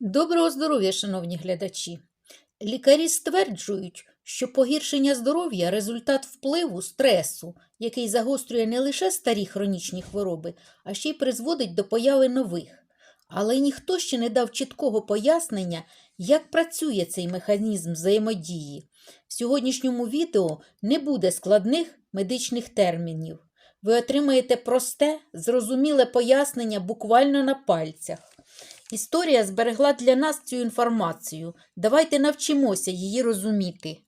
Доброго здоров'я, шановні глядачі! Лікарі стверджують, що погіршення здоров'я результат впливу стресу, який загострює не лише старі хронічні хвороби, а ще й призводить до появи нових. Але ніхто ще не дав чіткого пояснення, як працює цей механізм взаємодії. В сьогоднішньому відео не буде складних медичних термінів. Ви отримаєте просте, зрозуміле пояснення буквально на пальцях. Історія зберегла для нас цю інформацію. Давайте навчимося її розуміти.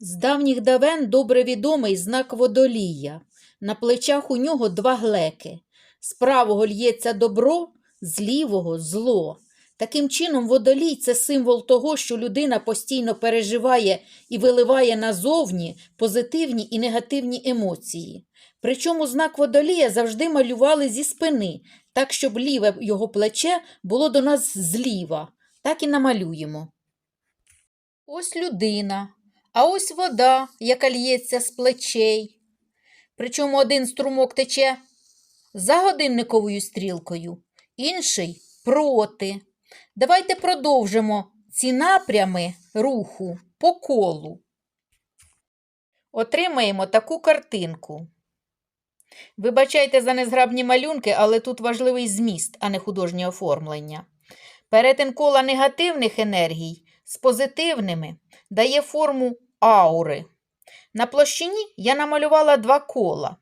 З давніх давен добре відомий знак водолія. На плечах у нього два глеки. З правого лється добро, з лівого зло. Таким чином, водолій це символ того, що людина постійно переживає і виливає назовні позитивні і негативні емоції. Причому знак водолія завжди малювали зі спини, так, щоб ліве його плече було до нас зліва. Так і намалюємо. Ось людина, а ось вода, яка лється з плечей. Причому один струмок тече за годинниковою стрілкою, інший проти. Давайте продовжимо ці напрями руху по колу. Отримаємо таку картинку. Вибачайте за незграбні малюнки, але тут важливий зміст, а не художнє оформлення. Перетин кола негативних енергій з позитивними дає форму аури. На площині я намалювала два кола,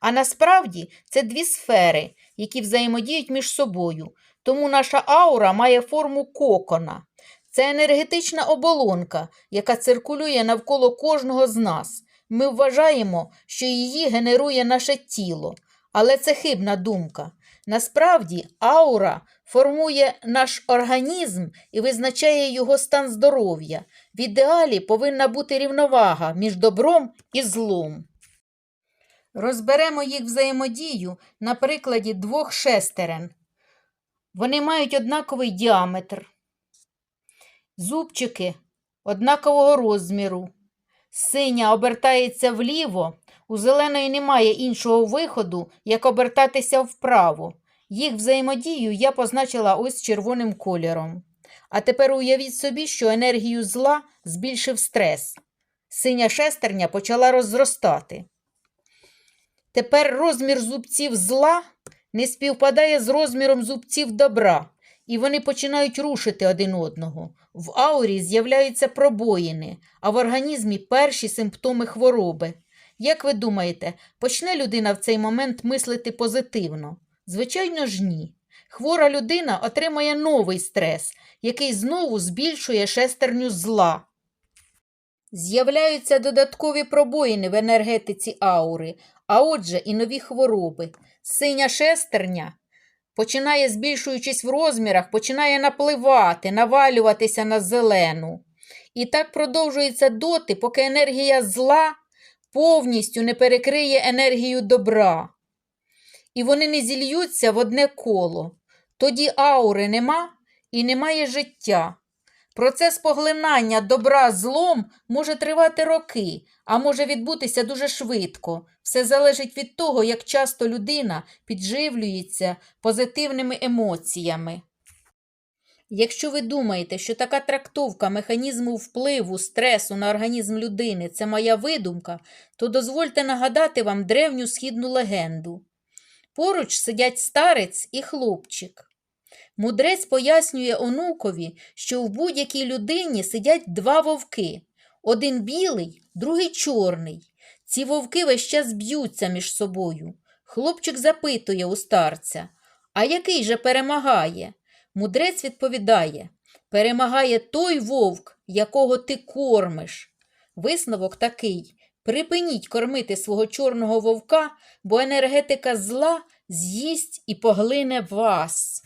а насправді це дві сфери, які взаємодіють між собою, тому наша аура має форму кокона. Це енергетична оболонка, яка циркулює навколо кожного з нас. Ми вважаємо, що її генерує наше тіло, але це хибна думка. Насправді, аура формує наш організм і визначає його стан здоров'я. В ідеалі повинна бути рівновага між добром і злом. Розберемо їх взаємодію на прикладі двох шестерен. Вони мають однаковий діаметр, зубчики однакового розміру. Синя обертається вліво, у зеленої немає іншого виходу, як обертатися вправо. Їх взаємодію я позначила ось червоним кольором. А тепер уявіть собі, що енергію зла збільшив стрес. Синя шестерня почала розростати. Тепер розмір зубців зла не співпадає з розміром зубців добра, і вони починають рушити один одного. В аурі з'являються пробоїни, а в організмі перші симптоми хвороби. Як ви думаєте, почне людина в цей момент мислити позитивно? Звичайно ж, ні. Хвора людина отримає новий стрес, який знову збільшує шестерню зла. З'являються додаткові пробоїни в енергетиці аури, а отже, і нові хвороби. Синя шестерня починає, збільшуючись в розмірах, починає напливати, навалюватися на зелену. І так продовжується доти, поки енергія зла повністю не перекриє енергію добра. І вони не зільються в одне коло. Тоді аури нема і немає життя. Процес поглинання добра злом може тривати роки, а може відбутися дуже швидко. Все залежить від того, як часто людина підживлюється позитивними емоціями. Якщо ви думаєте, що така трактовка механізму впливу стресу на організм людини це моя видумка, то дозвольте нагадати вам древню східну легенду. Поруч сидять старець і хлопчик. Мудрець пояснює онукові, що в будь-якій людині сидять два вовки один білий, другий чорний. Ці вовки весь час б'ються між собою. Хлопчик запитує у старця, а який же перемагає? Мудрець відповідає перемагає той вовк, якого ти кормиш. Висновок такий припиніть кормити свого чорного вовка, бо енергетика зла з'їсть і поглине вас.